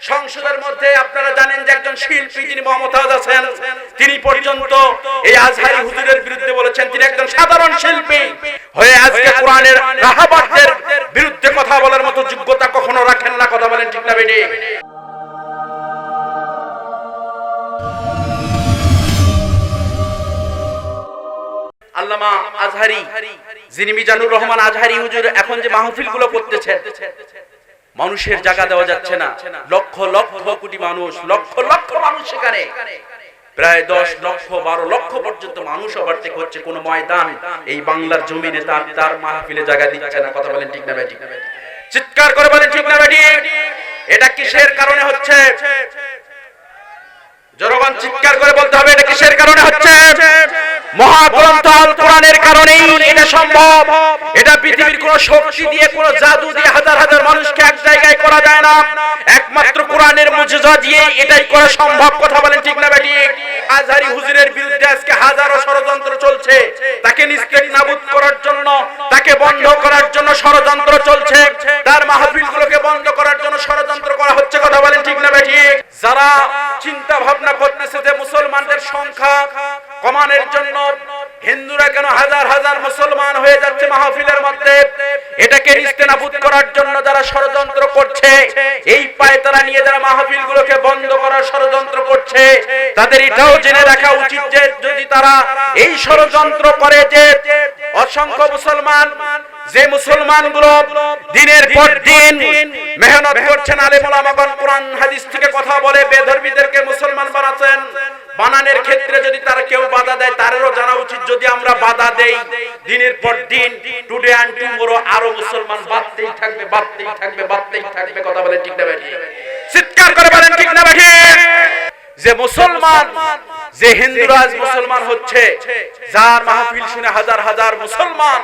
সংসদের মধ্যে আপনারা জানেন যে একজন শিল্পী যিনি মমতাজ আছেন, তিনি পর্যন্ত এই আজহারি হুজুরের বিরুদ্ধে বলেছেন, তিনি একজন সাধারণ শিল্পী। হয়ে আজকে কোরআনের রাহাবারদের বিরুদ্ধে কথা বলার মতো যোগ্যতা কখনো রাখেন না, কথা বলেন ঠিক না বেটি আল্লামা আজহারি, যিনি মিজানুর রহমান আজহারি হুজুর এখন যে মাহফিলগুলো করতেছেন মানুষের জায়গা দেওয়া যাচ্ছে না। লক্ষ লক্ষ কোটি মানুষ, লক্ষ লক্ষ মানুষ সেখানে প্রায় দশ লক্ষ, বারো লক্ষ পর্যন্ত মানুষ ওভারটেক হচ্ছে কোন ময়দান। এই বাংলার জমিনে তার তার মাহফিলে জায়গা দিচ্ছে না। কথা বলেন ঠিক না বেটি চিৎকার করে বলেন ঠিক না বেটি এটা কিসের কারণে হচ্ছে? জনগণ চিৎকার করে বলতে হবে, এটা কিসের কারণে হচ্ছে? তাকে নিস্তেক নাবুদ করার জন্য, তাকে বন্ধ করার জন্য ষড়যন্ত্র চলছে। তার মাহফিলগুলোকে বন্ধ করার জন্য ষড়যন্ত্র করা হচ্ছে। কথা বলেন ঠিক না বেটি যারা চিন্তা ভাবনা করতেছে যে মুসলমানদের সংখ্যা কমানোর জন্য হিন্দুরা কেন হাজার হাজার মুসলমান হয়ে যাচ্ছে মাহফিলের মধ্যে? এটাকে ইস্তেনাবুদ করার জন্য যারা ষড়যন্ত্র করছে, এই পায়ে তারা নিয়ে যারা মাহফিল গুলোকে বন্ধ করার ষড়যন্ত্র করছে, তাদের এটাও জেনে রাখা উচিত যে যদি তারা এই ষড়যন্ত্র করে যে অসংখ্য মুসলমান যে মুসলমানগুলো দিনের পর দিন মেহনত করছেন আলেম ওলামাগণ কোরআন হাদিস থেকে কথা বলে বেধর্মীদেরকে মুসলমান বানাচ্ছেন। বানানের ক্ষেত্রে যদি তারা কেউ বাধা দেয় তারেরও জানা উচিত যদি আমরা বাধা দেই। দিনের পর দিন টুডে অ্যান্ড টুমোরো আরও মুসলমান বাড়তেই থাকবে বাড়তেই থাকবে বাড়তেই থাকবে। কথা বলেন ঠিক না বেঠি চিৎকার করে বলেন ঠিক না বেঠি যে মুসলমান যে হিন্দুরা আজ মুসলমান হচ্ছে যার মাহফিল শুনে হাজার হাজার মুসলমান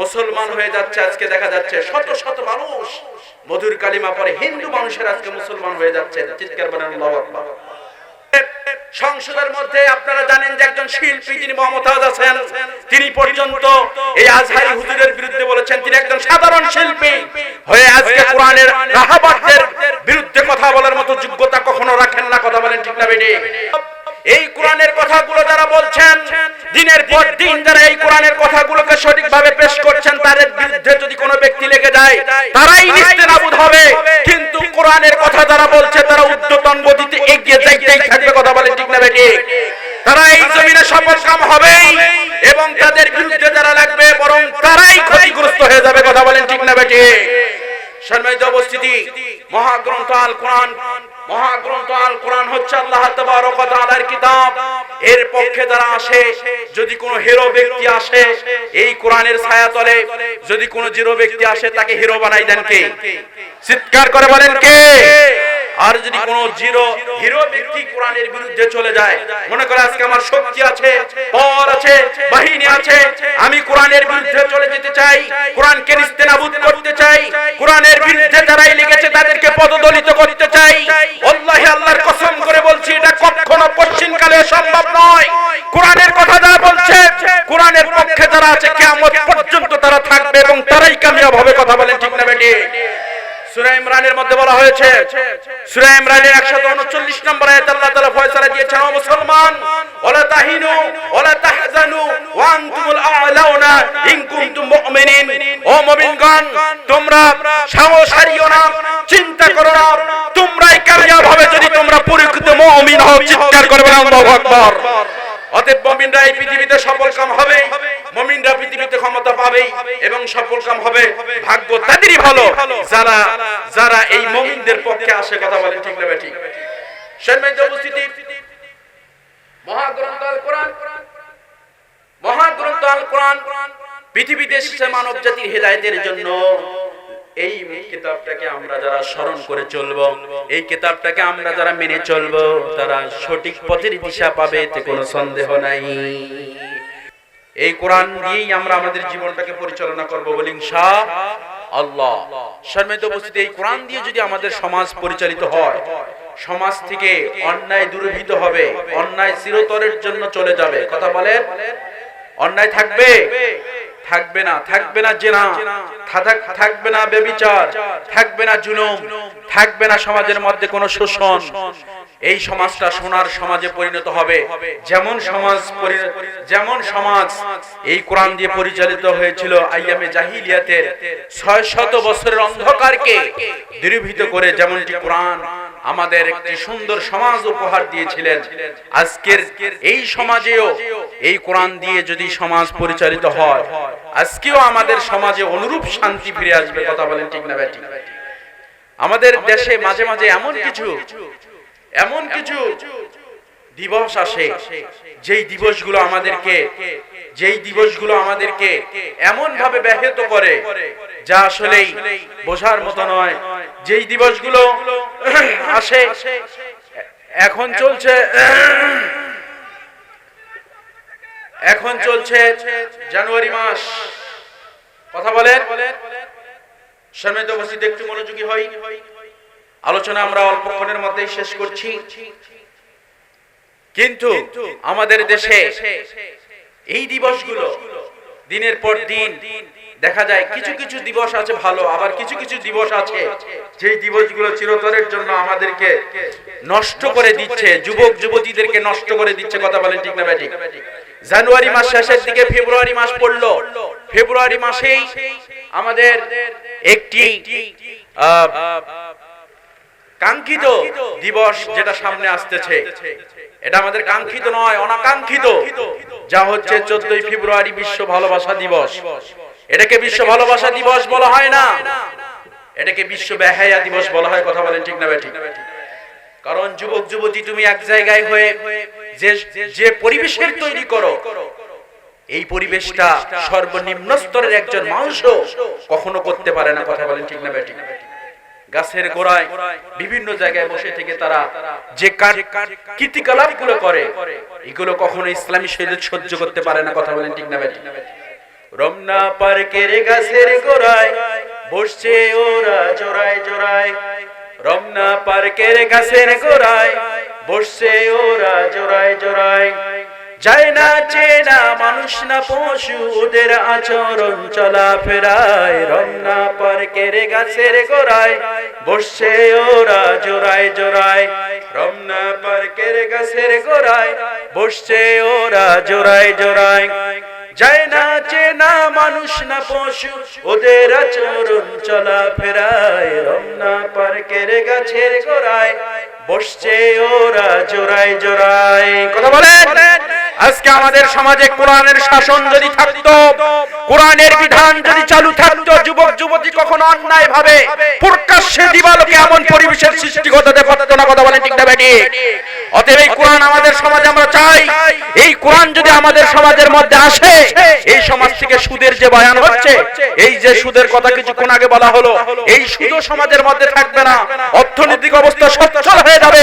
মুসলমান হয়ে যাচ্ছে, আজকে দেখা যাচ্ছে শত শত মানুষ। মধুর কালিমা পরে হিন্দু মানুষের আজকে মুসলমান হয়ে যাচ্ছে। চিৎকার বলেন সংসদের মধ্যে আপনারা জানেন যে একজন শিল্পী, যিনি মমতাজ আছেন, তিনি পর্যন্ত এই আজহারি হুজুরের বিরুদ্ধে বলেছেন, তিনি একজন সাধারণ শিল্পী। হয়ে আজকে কোরআনের রাহাবারদের বিরুদ্ধে কথা বলার মতো যোগ্যতা কখনো রাখেন না, কথা বলেন ঠিক না বেটি। এই কোরআনের কথাগুলো যারা বলছেন দিনের পর দিন যারা এই কোরআনের কথাগুলোকে সঠিকভাবে পেশ করছেন, তাদের বিরুদ্ধে যদি কোনো ব্যক্তি লেগে যায়, তারাই নিস্তেনাবুদ হবে। কিন্তু কোরআনের কথা যারা বলছে, তারা উদ্যতন গতিতে এগিয়ে যাইতেই থাকবে, কথা বলে ঠিক না বেটি তারা এই জমিনে সফল কাম হবে এবং তাদের বিরুদ্ধে যারা লাগবে, বরং তারাই ক্ষতিগ্রস্ত হয়ে যাবে, কথা বলেন ঠিক না বেটি কিতাব। এর আসে, যদি কোনো হিরো ব্যক্তি আসে, এই কোরআনের যদি কোনো জিরো ব্যক্তি আসে, তাকে হিরো বানাই দেন কে? চিৎকার করে বলেন কে? আর যদি কোনো জিরো হিরো ব্যক্তি কোরআনের বিরুদ্ধে চলে যায়, মনে করে আজকে আমার শক্তি আছে পর আছে, বাহিনী আছে, আমি কোরআনের বিরুদ্ধে চলে যেতে চাই কোরআনকে নিস্তেনাবুদ করতে চাই, কোরআনের বিরুদ্ধে যারাই লেগেছে তাদেরকে পদদলিত করতে চাই। আল্লাহ আল্লাহর কসম করে বলছি, এটা কখনো পশ্চিম কালে সম্ভব নয়। কোরআনের কথা যারা বলছে, কোরআনের পক্ষে যারা আছে, কিয়ামত পর্যন্ত তারা থাকবে এবং তারাই কামিয়াব হবে, কথা বলেন ঠিক না বেটি? সূরা ইমরানের মধ্যে বলা হয়েছে, সূরা ইমরানের 139 নম্বর আয়াতে আল্লাহ তাআলা ফয়সালা দিয়েছেন, ও মুসলমান, ওয়ালা তাহিনু, ওয়ালা তাহজানু, ওয়া আনতুমুল আ'লাউনা ইন কুনতুম মুমিনিন। ও মুমিনগণ, তোমরা সাহস হারিও না, চিন্তা করো না, তোমরাই কামিয়াব হবে যদি তোমরা পরিকৃত মুমিন হও, চিৎকার করে বলো আল্লাহু অতএব মমিনরা এই পৃথিবীতে সফল কাম হবে, মমিনরা পৃথিবীতে ক্ষমতা পাবে এবং সফল কাম হবে। ভাগ্য তাদেরই ভালো, যারা যারা এই মমিনদের পক্ষে আসে, কথা বলে ঠিক না ঠিক। সম্মানিত উপস্থিতি, মহাগ্রন্থ আল কোরআন মহাগ্রন্থ আল কোরআন পৃথিবীতে এসেছে মানব জাতির হেদায়েতের জন্য এই কিতাবটাকে আমরা যারা স্মরণ করে চলব, এই কিতাবটাকে আমরা যারা মেনে চলব, তারা সঠিক পথের দিশা পাবে এতে কোনো সন্দেহ নাই। এই কোরআন দিয়েই আমরা আমাদের জীবনটাকে পরিচালনা করব বলি ইনশা আল্লাহ, সম্মানিত উপস্থিতি, এই কোরআন দিয়ে যদি আমাদের সমাজ পরিচালিত হয়, সমাজ থেকে অন্যায় দূরীভূত হবে, অন্যায় চিরতরের জন্য চলে যাবে, কথা বলেন? অন্যায় থাকবে? থাকবে না থাকবে না জেনা থাকবে না বেবিচার, থাকবে না জুলুম, থাকবে না সমাজের মধ্যে কোনো শোষণ। এই সমাজটা সোনার সমাজে পরিণত হবে। যেমন সমাজ যেমন সমাজ এই কোরআন দিয়ে পরিচালিত হয়েছিল আইয়ামে জাহিলিয়াতের ছয় শত বছরের অন্ধকারকে দূরীভূত করে যেমনটি কোরআন আমাদের একটি সুন্দর সমাজ উপহার দিয়েছিলেন। আজকের এই সমাজেও এই কোরআন দিয়ে যদি সমাজ পরিচালিত হয় আজকেও আমাদের সমাজে অনুরূপ শান্তি ফিরে আসবে কথা বলেন ঠিক না ব্যাটি আমাদের দেশে মাঝে মাঝে এমন কিছু এমন কিছু দিবস আসে যেই দিবসগুলো আমাদেরকে যেই দিবসগুলো আমাদেরকে এমন ভাবে ব্যাহত করে যা আসলেই বোঝার মতো নয় যেই দিবসগুলো আসে, এখন চলছে এখন চলছে জানুয়ারি মাস। কথা বলেন? সম্মানিত উপস্থিত একটু মনোযোগী হই। আলোচনা আমরা অল্পক্ষণের মধ্যেই শেষ করছি। কিন্তু আমাদের দেশে এই দিবসগুলো দিনের পর দিন দেখা যায় কিছু কিছু দিবস আছে ভালো, আবার কিছু কিছু দিবস আছে যেই দিবসগুলো চিরতরের জন্য আমাদেরকে নষ্ট করে দিচ্ছে, যুবক, যুবতীদেরকে নষ্ট করে দিচ্ছে, কথা বলেন ঠিক না ব্যাটি জানুয়ারি মাস শেষের দিকে ফেব্রুয়ারি মাস পড়ল। ফেব্রুয়ারি মাসেই আমাদের একটি কাঙ্ক্ষিত দিবস যেটা সামনে আসতেছে। এটা আমাদের কাঙ্ক্ষিত নয়, অনাকাঙ্ক্ষিত। যা হচ্ছে চোদ্দই ফেব্রুয়ারি বিশ্ব ভালোবাসা দিবস। এটাকে বিশ্ব ভালোবাসা দিবস বলা হয় না। এটাকে বিশ্ব বেহায়া দিবস বলা হয় কথা বলেন ঠিক না বেঠিক কারণ যুবক যুবতী তুমি এক জায়গায় হয়ে যে যে পরিবেশের তৈরি করো এই পরিবেশটা সর্বনিম্ন স্তরের একজন মানুষও কখনো করতে পারে না কথা বলেন ঠিক না বেঠিক গাছের গোড়ায় বিভিন্ন জায়গায় বসে থেকে তারা যে কীর্তিকলাপগুলো করে এগুলো কখনো ইসলামী শরীর সহ্য করতে পারে না কথা বলেন ঠিক না বেঠিক রমনা পার্কের গাছের গোড়ায় বসছে ওরা জোড়ায় জোড়ায়। রমনা পার্কের গাছের গোড়ায় বসছে ওরা জোড়ায় জোড়ায়। যায় না চেনা মানুষ না পশু, ওদের আচরণ চলা ফেরায় রমনা পার্কের গাছের গোড়ায় বসছে ওরা জোড়ায় জোড়ায়। রমনা পার্কের গাছের গোড়ায় বসছে ওরা জোড়ায় জোড়ায়। যায় না চেনা মানুষ না পশু ওদের আচরণ চলা ফেরায় রমনা পার্কের গাছের গোড়ায়। বসছে ওরা জোড়ায় জোড়ায়। কথা বলেন? আজকে আমাদের সমাজে কোরআনের শাসন যদি থাকতো, কোরআনের বিধান যদি চালু থাকতো, যুবক, যুবতী কখনো অন্যায় ভাবে। প্রকাশ্যে দিবালোকে এমন পরিবেশের সৃষ্টি করতে পারতো না কথা বলেন ঠিক না বেটি অতএব এই কোরআন আমাদের সমাজে আমরা চাই। এই কোরআন যদি আমাদের সমাজের মধ্যে আসে, এই সমাজ থেকে সুদের যে বয়ান হচ্ছে, এই যে সুদের কথা কিছুক্ষণ আগে বলা হলো, এই সুদ সমাজের মধ্যে থাকবে না। অর্থনৈতিক অবস্থা সচ্ছল হয়ে যাবে।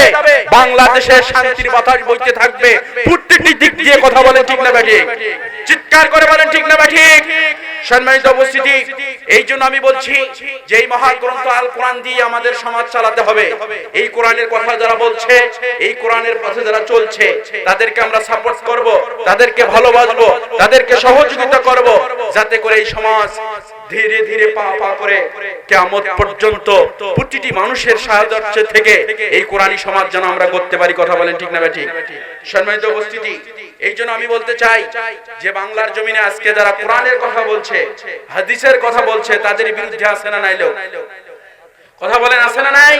বাংলাদেশের শান্তির বাতাস বইতে থাকবে। প্রত্যেকটি দিক দিয়ে কথা বলেন ঠিক না ব্যাঠিক চিৎকার করে বলেন ঠিক না ব্যাটি সম্মানিত উপস্থিতি, এই জন্য আমি বলছি যে এই মহাগ্রন্থ আল কোরআন দিয়ে আমাদের সমাজ চালাতে হবে। এই কোরআনের কথা যারা বলছে, এই কোরআনের পথে যারা চলছে, তাদেরকে আমরা সাপোর্ট করব, তাদেরকে ভালোবাসবো, তাদেরকে সহযোগিতা করব, যাতে করে এই সমাজ ধীরে ধীরে পা পা করে কেমত পর্যন্ত প্রতিটি মানুষের সাহায্য থেকে এই কোরআনী সমাজ যেন আমরা করতে পারি। কথা বলেন ঠিক না ঠিক? সম্মানিত উপস্থিতি এই আমি বলতে চাই যে বাংলার জমিনে আজকে যারা কোরআনের কথা বলছে, হাদিসের কথা বলছে, তাদের বিরুদ্ধে আছে না কথা বলেন, আছে না নাই?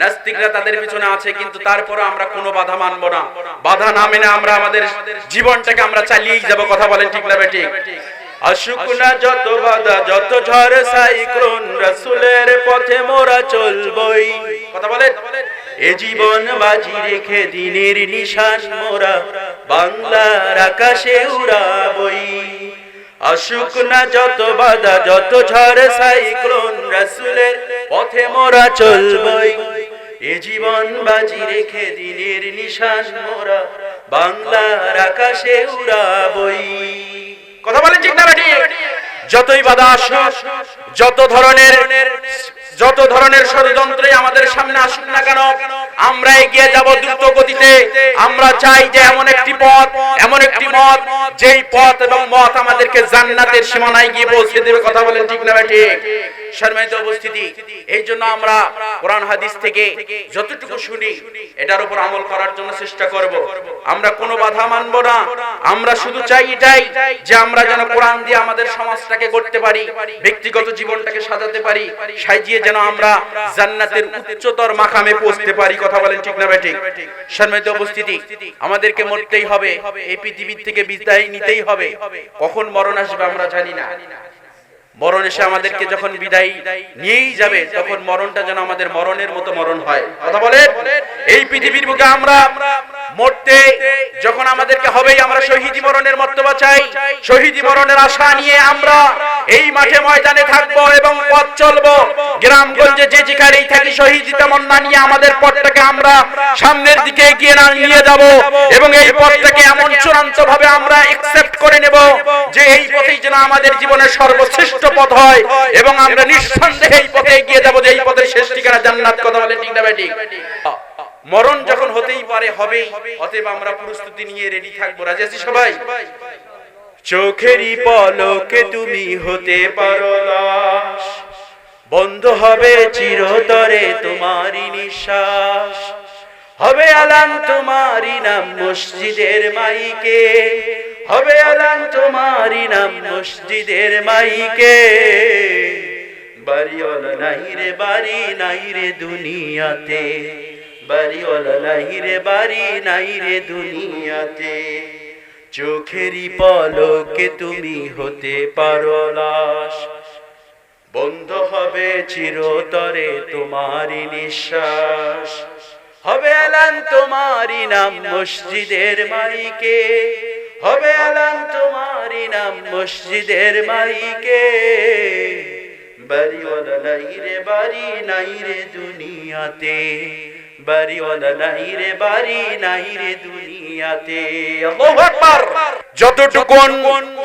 নাস্তিকরা তাদের পিছনে আছে, কিন্তু তারপরে আমরা কোনো বাধা মানব না। বাধা না মেনে আমরা আমাদের জীবনটাকে আমরা চালিয়েই যাব, কথা বলেন ঠিক না বেঠিক আসুক যত বাধা, যত ঝড়, সাইক্লোন, রাসূলের পথে মোরা চলবই। কথা বলেন? এ জীবন বাজি রেখে দিনের নিশান মোরা, বাংলার আকাশে উড়াবই। আসুক না যত বাধা, যত ঝড়, সাইক্লোন রাসূলের পথে মোরা চলবই। এ জীবন বাজি রেখে দিনের নিশান মোরা, বাংলার আকাশে উড়াবই। কথা বলেন না যতই বাধা আসুক, যত ধরনের যত ধরনের ষড়যন্ত্রই আমাদের সামনে আসুক না কেন, আমরা এগিয়ে যাব দ্রুত গতিতে। আমরা চাই যে এমন একটি পথ, এমন একটি মত, যেই পথ এবং মত আমাদেরকে জান্নাতের সীমানায় গিয়ে পৌঁছে দেবে। কথা বলেন ঠিক না ঠিক? সম্মানিত উপস্থিতি, এই জন্য আমরা কোরআন হাদিস থেকে যতটুকু শুনি, এটার উপর আমল করার জন্য চেষ্টা করব। আমরা কোনো বাধা মানব না, আমরা শুধু চাই এটাই যে আমরা যেন কোরআন দিয়ে আমাদের সমাজটাকে করতে পারি, ব্যক্তিগত জীবনটাকে সাজাতে পারি, সাজিয়ে যেন আমরা জান্নাতের উচ্চতর মাকামে পৌঁছতে পারি, কথা বলেন ঠিক না ঠিক? সম্মানিত উপস্থিতি, আমাদেরকে মরতেই হবে, এই পৃথিবীর থেকে বিদায় নিতেই হবে, কখন মরণ আসবে আমরা জানি না। মরণ এসে আমাদেরকে যখন বিদায় নিয়েই যাবে, তখন মরণটা যেন আমাদের মরণের মতো মরণ হয়। কথা বলে এই পৃথিবীর বুকে আমরা মরতে, যখন আমাদেরকে হবেই, আমরা শহীদি মরণের মর্তবা চাই। শহীদি মরণের আশা নিয়ে আমরা এই মাঠে ময়দানে থাকব এবং পথ চলবো। গ্রামগঞ্জে যে যেখানেই থাকি, শহীদি তেমন না নিয়ে আমাদের পথটাকে আমরা সামনের দিকে এগিয়ে না নিয়ে যাব এবং এই পথটাকে এমন চূড়ান্ত ভাবে আমরা একসেপ্ট করে নেব যে এই পথেই যেন আমাদের জীবনের সর্বশ্রেষ্ঠ পথ হয় এবং আমরা নিঃসন্দেহে এই পথে এগিয়ে যাব যে এই পথের শেষ ঠিকানা জান্নাত কথা বলে ঠিক না ঠিক? মরণ যখন হতেই পারে, হবেই। অতএব আমরা প্রস্তুতি নিয়ে রেডি থাকব। রাজি আছি সবাই? চোখেরই পলকে তুমি হতে পারো লাশ বন্ধ হবে চিরতরে তোমারই নিঃশ্বাস। হবে আলান তোমারই নাম মসজিদের মাইকে। হবে আলান তোমারই নাম মসজিদের মাইকে। বাড়িওয়ালা নাই রে, বাড়ি নাই রে দুনিয়াতে। বাড়িওয়ালা নাই রে, বাড়ি নাই রে দুনিয়াতে। চোখেরই পলকে তুমি হতে পারো লাশ। বন্ধ হবে চিরতরে তোমারই নিঃশ্বাস। হবে আলান তোমারই নাম মসজিদের মাইকে হবে আলান তোমারই নাম মসজিদের মাইকে বাড়িওয়ালা নাই রে, বাড়ি নাই রে দুনিয়াতে। বাড়িওয়ালা নাই রে বাড়ি নাই রে দুনিয়াতে। আল্লাহু আকবার। যতটুকুন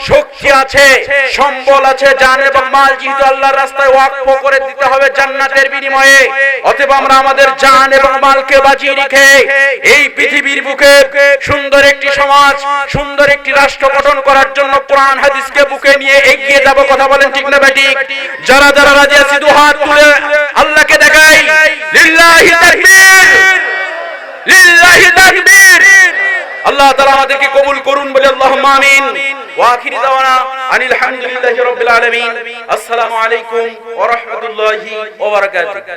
শক্তি আছে সম্বল আছে জান এবং মাল যেহেতু আল্লাহর রাস্তায় ওয়াকফ করে দিতে হবে জান্নাতের বিনিময়ে অতএব আমরা আমাদের জান এবং মালকে বাঁচিয়ে রেখে এই পৃথিবীর বুকে সুন্দর একটি সমাজ সুন্দর একটি রাষ্ট্র গঠন করার জন্য কোরআন হাদিসকে বুকে নিয়ে এগিয়ে যাব কথা বলেন ঠিক না বেটি যারা যারা রাজি আছি দু হাত তুলে আল্লাহকে দেখাই। লিল্লাহি তাকবীর। লিল্লাহি তাকবীর। আল্লাহ তাআলা আমাদেরকে কবুল করুন বলে আল্লাহুম্মা আমিন। ওয়া আখিরি দাওয়ানা আনিল হামদুলিল্লাহি রাব্বিল আলামিন। আসসালামু আলাইকুম ওয়া রাহমাতুল্লাহি ওয়া বারাকাতুহু।